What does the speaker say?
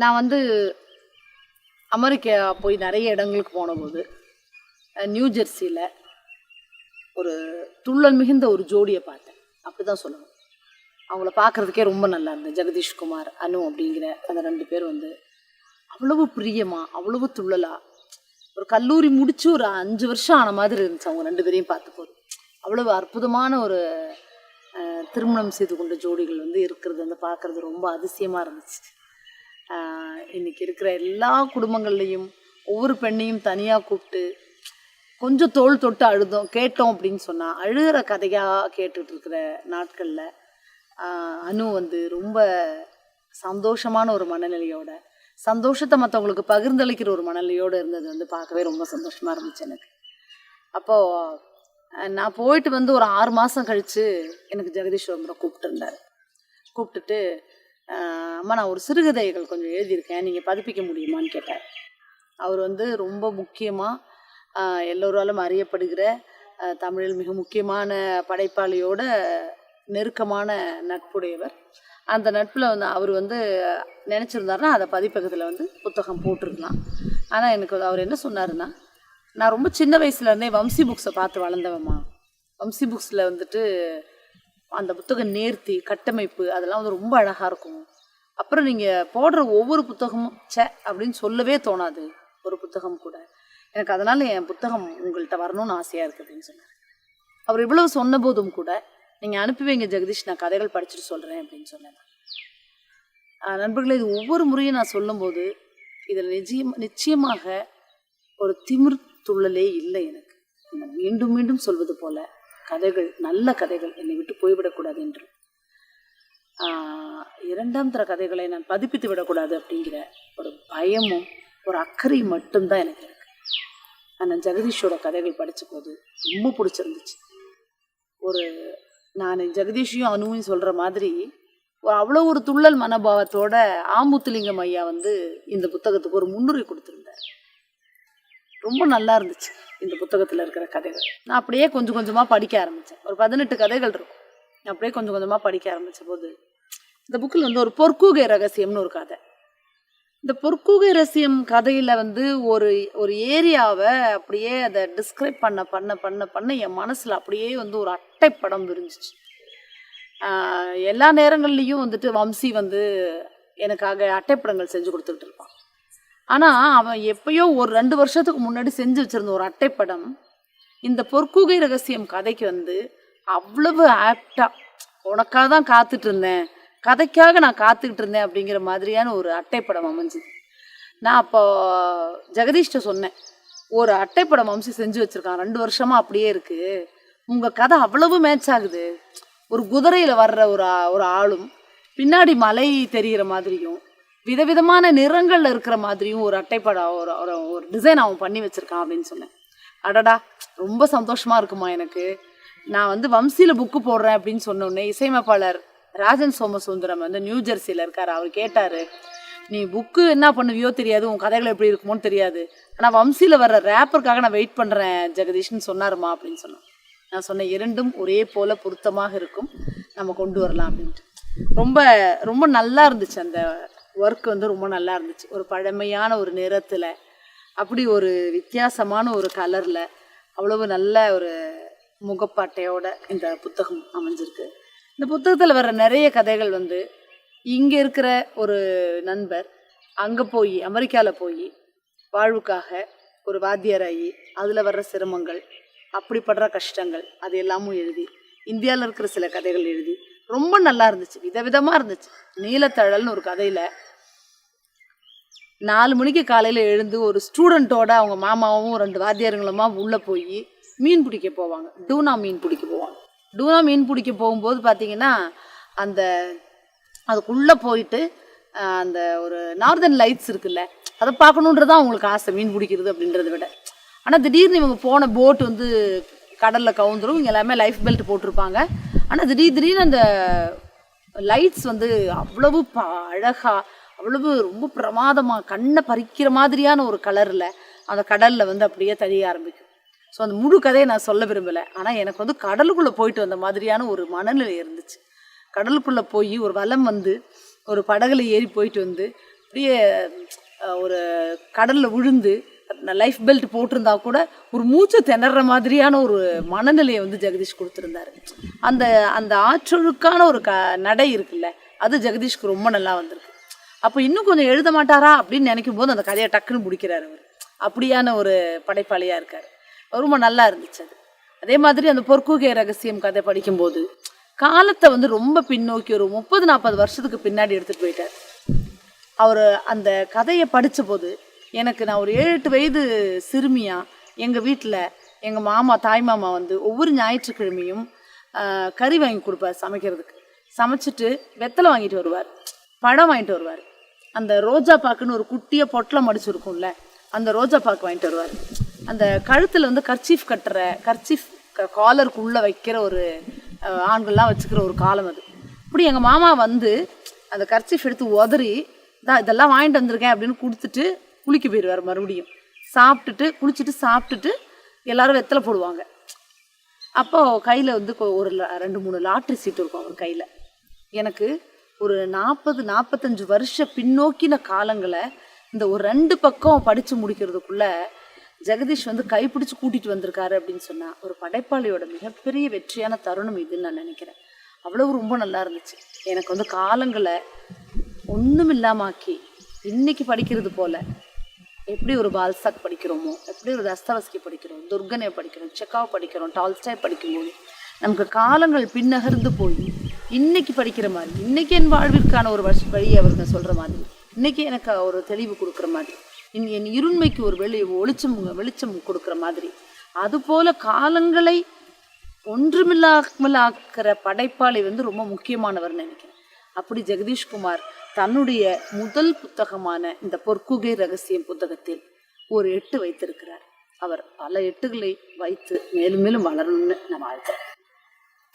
நான் வந்து அமெரிக்கா போய் நிறைய இடங்களுக்கு போனபோது நியூ ஜெர்சியில் ஒரு துள்ளல் மிகுந்த ஒரு ஜோடியை பார்த்தேன். அப்படி தான் சொல்லணும். அவங்கள பார்க்குறதுக்கே ரொம்ப நல்லா இருந்தது. ஜெகதீஷ்குமார் அனு அப்படிங்கிற அந்த ரெண்டு பேர் வந்து அவ்வளவு பிரியமா அவ்வளவு துள்ளலா ஒரு கல்லூரி முடிச்சு ஒரு அஞ்சு வருஷம் ஆன மாதிரி இருந்துச்சு அவங்க ரெண்டு பேரையும் பார்த்து போது அவ்வளவு அற்புதமான ஒரு திருமணம் செய்து கொண்ட ஜோடிகள் வந்து இருக்கிறது வந்து பார்க்குறது ரொம்ப அதிசயமாக இருந்துச்சு. இன்னைக்கு இருக்கிற எல்லா குடும்பங்கள்லையும் ஒவ்வொரு பெண்ணையும் தனியாக கூப்பிட்டு கொஞ்சம் தோல் தொட்டு அழுதோம் கேட்டோம் அப்படின்னு சொன்னால் அழுகிற கதையாக கேட்டுட்டு இருக்கிற நாட்களில் அனு வந்து ரொம்ப சந்தோஷமான ஒரு மனநிலையோட சந்தோஷத்தை மற்றவங்களுக்கு பகிர்ந்தளிக்கிற ஒரு மனநிலையோடு இருந்தது வந்து பார்க்கவே ரொம்ப சந்தோஷமாக இருந்துச்சு எனக்கு. அப்போது நான் போயிட்டு வந்து ஒரு ஆறு மாதம் கழித்து எனக்கு ஜெகதீஷ் ரொம்ப கூப்பிட்டுருந்தார் கூப்பிட்டுட்டு அம்மா நான் ஒரு சிறுகதைகள் கொஞ்சம் எழுதியிருக்கேன். நீங்கள் பதிப்பிக்க முடியுமான்னு கேட்டார் அவர் வந்து ரொம்ப முக்கியமாக எல்லோராலும் அறியப்படுகிற தமிழில் மிக முக்கியமான படைப்பாளியோட நெருக்கமான நட்புடையவர். அந்த நட்பில் வந்து அவர் வந்து நினச்சிருந்தாருன்னா அதை பதிப்பகத்தில் வந்து புத்தகம் போட்டிருக்கலாம். ஆனால் எனக்கு அவர் என்ன சொன்னாருன்னா நான் ரொம்ப சின்ன வயசுலேருந்தே வம்சி புக்ஸை பார்த்து வளர்ந்தவம்மா. வம்சி புக்ஸில் வந்துட்டு அந்த புத்தக நேர்த்தி கட்டமைப்பு அதெல்லாம் வந்து ரொம்ப அழகாக இருக்கும். அப்புறம் நீங்கள் போடுற ஒவ்வொரு புத்தகமும் ச்சே அப்படின்னு சொல்லவே தோணாது ஒரு புத்தகம் கூட. எனக்கு அதனால் என் புத்தகம் உங்கள்கிட்ட வரணும்னு ஆசையாக இருக்குது அப்படின்னு சொன்னார். அவர் இவ்வளவு சொன்ன போதும் கூட நீங்கள் அனுப்பி வைங்க ஜெகதீஷ் நான் கதைகள் படிச்சுட்டு சொல்கிறேன் அப்படின்னு சொன்னேன் நண்பர்களே இது ஒவ்வொரு முறையும் நான் சொல்லும்போது இதில் நிச்சயம் நிச்சயமாக ஒரு திமிர் துள்ளலே இல்லை எனக்கு. மீண்டும் மீண்டும் சொல்வது போல கதைகள் நல்ல கதைகள் என்னை விட்டு போய்விடக்கூடாது என்று. இரண்டாம் தர கதைகளை நான் பதிப்பித்து விடக்கூடாது அப்படிங்கிற ஒரு பயமும் ஒரு அக்கறை மட்டும்தான் எனக்கு இருக்கு. ஆனால் ஜெகதீஷோட கதைகள் படித்த போது ரொம்ப பிடிச்சிருந்துச்சு. ஒரு நான் ஜெகதீஷையும் அனுவும் சொல்கிற மாதிரி அவ்வளோ ஒரு துள்ளல் மனோபாவத்தோட ஆமுத்துலிங்கம் ஐயா வந்து இந்த புத்தகத்துக்கு ஒரு முன்னுரை கொடுத்துருந்தார். ரொம்ப நல்லா இருந்துச்சு. இந்த புத்தகத்தில் இருக்கிற கதைகள். நான் அப்படியே கொஞ்சம் கொஞ்சமாக படிக்க ஆரம்பித்தேன் ஒரு பதினெட்டு கதைகள் இருக்கும். நான் அப்படியே கொஞ்சம் கொஞ்சமாக படிக்க ஆரம்பித்த போது இந்த புக்கில் வந்து ஒரு பொற்கூகை ரகசியம்னு ஒரு கதை. இந்த பொற்கூகை ரகசியம் கதையில் வந்து ஒரு ஒரு ஏரியாவை அப்படியே அதை டிஸ்கிரைப் பண்ண பண்ண பண்ண பண்ண என் மனசில் அப்படியே வந்து ஒரு அட்டைப்படம் விரிஞ்சிச்சு. எல்லா நேரங்கள்லேயும் வந்துட்டு வம்சி வந்து எனக்காக அட்டைப்படங்கள் செஞ்சு கொடுத்துட்டு இருப்பான் ஆனால் அவன் எப்பயோ ஒரு ரெண்டு வருஷத்துக்கு முன்னாடி செஞ்சு வச்சுருந்த ஒரு அட்டைப்படம் இந்த பொற்குகை ரகசியம் கதைக்கு வந்து அவ்வளவு ஆப்டாக உனக்காக தான் காத்துட்டு இருந்தேன் கதைக்காக நான் காத்துக்கிட்டு இருந்தேன் அப்படிங்கிற மாதிரியான ஒரு அட்டைப்படம் அமைஞ்சுது. நான் அப்போ ஜெகதீஷ்ட சொன்னேன் ஒரு அட்டைப்படம் வம்சி செஞ்சு வச்சுருக்கான் ரெண்டு வருஷமாக அப்படியே இருக்குது உங்கள் கதை அவ்வளவு மேட்ச் ஆகுது ஒரு குதிரையில் வர்ற ஒரு ஒரு ஆளும் பின்னாடி மலை தெரிகிற மாதிரியும் விதவிதமான நிறங்கள்ல இருக்கிற மாதிரியும் ஒரு அட்டைப்படம் ஒரு ஒரு ஒரு டிசைன் அவன் பண்ணி வச்சிருக்கான் அப்படின்னு சொன்னேன். அடடா ரொம்ப சந்தோஷமா இருக்குமா எனக்கு. நான் வந்து வம்சியில புக்கு போடுறேன் அப்படின்னு சொன்ன உடனே இசையமைப்பாளர் ராஜன் சோமசுந்தரம் வந்து நியூ ஜெர்சியில் இருக்கார். அவர் கேட்டார் நீ புக்கு என்ன பண்ணுவியோ தெரியாது உன் கதைகள் எப்படி இருக்குமோன்னு தெரியாது. ஆனால் வம்சியில் வர்ற ரேப்பருக்காக நான் வெயிட் பண்ணுறேன் ஜெகதீஷ்னு சொன்னாருமா? அப்படின்னு சொன்னேன். நான் சொன்னேன் இரண்டும் ஒரே போல பொருத்தமாக இருக்கும். நம்ம கொண்டு வரலாம் அப்படின்ட்டு. ரொம்ப ரொம்ப நல்லா இருந்துச்சு அந்த ஒர்க் வந்து ரொம்ப நல்லா இருந்துச்சு. ஒரு பழமையான ஒரு நிறத்தில் அப்படி ஒரு வித்தியாசமான ஒரு கலரில் அவ்வளவு நல்ல ஒரு முகப்பாட்டையோட இந்த புத்தகம் அமைஞ்சிருக்கு. இந்த புத்தகத்தில் வர்ற நிறைய கதைகள் வந்து இங்கே இருக்கிற ஒரு நண்பர் அங்கே போய் அமெரிக்காவில் போய் வாழ்வுக்காக ஒரு வாத்தியாராகி அதில் வர்ற சிரமங்கள் அப்படிப்படுற கஷ்டங்கள் அது எல்லாமும் எழுதி இந்தியாவில் இருக்கிற சில கதைகள் எழுதி ரொம்ப நல்லா இருந்துச்சு விதவிதமாக இருந்துச்சு. நீலத்தழல்னு ஒரு கதையில் நாலு மணிக்கு காலையில் எழுந்து ஒரு ஸ்டூடெண்ட்டோட அவங்க மாமாவும் ரெண்டு வாத்தியாருங்களுமா உள்ளே போய் மீன் பிடிக்க போவாங்க. டூனா மீன் பிடிக்க போவாங்க. டூனா மீன் பிடிக்க போகும்போது பார்த்தீங்கன்னா அந்த அதுக்குள்ளே போயிட்டு அந்த ஒரு நார்தன் லைட்ஸ் இருக்குல்ல அதை பார்க்கணுன்றது தான் அவங்களுக்கு ஆசை மீன் பிடிக்கிறது அப்படின்றத விட. ஆனால் திடீர்னு இவங்க போன போட் வந்து கடலில் கவுந்துரும் இவங்க எல்லாமே லைஃப் பெல்ட் போட்டிருப்பாங்க. ஆனால் திடீர் திடீர்னு அந்த லைட்ஸ் வந்து அவ்வளவு ப அழகாக அவ்வளவு ரொம்ப பிரமாதமாக கண்ணை பறிக்கிற மாதிரியான ஒரு கலரில் அந்த கடலில் வந்து அப்படியே தெரிய ஆரம்பிக்கும். ஸோ அந்த முழு கதையை நான் சொல்ல விரும்பலை. ஆனால் எனக்கு வந்து கடலுக்குள்ளே போயிட்டு வந்த மாதிரியான ஒரு மனநிலை இருந்துச்சு. கடலுக்குள்ளே போய் ஒரு வலம் வந்து ஒரு படகுல ஏறி போயிட்டு வந்து அப்படியே ஒரு கடலில் விழுந்து லைஃப் பெல்ட் போட்டிருந்தா கூட ஒரு மூச்சு திணற மாதிரியான ஒரு மனநிலையை வந்து ஜெகதீஷ் கொடுத்துருந்தாரு. அந்த அந்த ஆற்றொழுக்கான ஒரு க நடை இருக்குல்ல அது ஜெகதீஷ்க்கு ரொம்ப நல்லா வந்திருக்கு. அப்போ இன்னும் கொஞ்சம் எழுத மாட்டாரா அப்படின்னு நினைக்கும் போது அந்த கதையை டக்குன்னு முடிக்கிறார் அவர். அப்படியான ஒரு படைப்பாளியாக இருக்கார். ரொம்ப நல்லா இருந்துச்சு அது. அதே மாதிரி அந்த பொற்குகை ரகசியம் கதை படிக்கும்போது காலத்தை வந்து ரொம்ப பின்னோக்கி ஒரு முப்பது நாற்பது வருஷத்துக்கு பின்னாடி எடுத்துகிட்டு போயிட்டார். அவர் அந்த கதையை படித்த போது எனக்கு நான் ஒரு ஏழு எட்டு வயது சிறுமியா எங்கள் வீட்டில் எங்கள் மாமா தாய் மாமா வந்து ஒவ்வொரு ஞாயிற்றுக்கிழமையும் கறி வாங்கி கொடுப்பார் சமைக்கிறதுக்கு. சமைச்சிட்டு வெத்தலை வாங்கிட்டு வருவார். பழம் வாங்கிட்டு வருவார். அந்த ரோஜா பாக்குன்னு ஒரு குட்டியை பொட்டலம் மடிச்சுருக்கும்ல அந்த ரோஜா பாக்கு வாங்கிட்டு வருவார். அந்த கழுத்தில் வந்து கர்ச்சீஃப் கட்டுற கர்ச்சீஃப் காலருக்கு உள்ளே வைக்கிற ஒரு ஆண்கள்லாம் வச்சுக்கிற ஒரு காலம் அது. இப்படி எங்கள் மாமா வந்து அந்த கர்ச்சீஃப் எடுத்து உதறி தான் இதெல்லாம் வாங்கிட்டு வந்திருக்கேன் அப்படின்னு கொடுத்துட்டு குளிக்க போயிடுவார் மறுபடியும். சாப்பிட்டுட்டு குளிச்சுட்டு சாப்பிட்டுட்டு எல்லாரும் வெத்தலை போடுவாங்க. அப்போ கையில் வந்து ஒரு லா- ரெண்டு மூணு லாட்ரி சீட் இருக்கும் அவர் கையில். எனக்கு ஒரு நாற்பது நாற்பத்தஞ்சு வருஷ பின்னோக்கின காலங்களை இந்த ஒரு ரெண்டு பக்கம் படித்து முடிக்கிறதுக்குள்ளே ஜெகதீஷ் வந்து கைப்பிடிச்சு கூட்டிகிட்டு வந்திருக்காரு அப்படின்னு சொன்னால் ஒரு படைப்பாளியோட மிகப்பெரிய வெற்றியான தருணம் இதுன்னு நான் நினைக்கிறேன். அவ்வளவு ரொம்ப நல்லா இருந்துச்சு. எனக்கு வந்து காலங்களை ஒன்றும் இல்லாமாக்கி இன்னைக்கு படிக்கிறது போல எப்படி ஒரு பால்சாக் படிக்கிறோமோ எப்படி ஒரு தஸ்தவஸ்கி படிக்கிறோம் துர்கனை படிக்கிறோம் செக்காவ் படிக்கிறோம் டால்ஸ்டாய் படிக்கும்போது நமக்கு காலங்கள் பின்னகர்ந்து போய் இன்னைக்கு படிக்கிற மாதிரி இன்னைக்கு என் வாழ்விற்கான ஒரு வருஷ வழியை அவருங்க சொல்கிற மாதிரி இன்னைக்கு எனக்கு ஒரு தெளிவு கொடுக்குற மாதிரி இன் என் இருண்மைக்கு ஒரு வெளி ஒளிச்சம் வெளிச்சம் கொடுக்குற மாதிரி அதுபோல காலங்களை ஒன்றுமில்லாமலாக்கிற படைப்பாளி வந்து ரொம்ப முக்கியமானவர்னு நினைக்கிறேன். அப்படி ஜெகதீஷ்குமார் தன்னுடைய முதல் புத்தகமான இந்த பொற்குகை ரகசியம் புத்தகத்தில் ஒரு எட்டு வைத்திருக்கிறார். அவர் பல எட்டுகளை வைத்து மேலும் மேலும் வளரணும்னு நான் வாழ்த்துறேன்.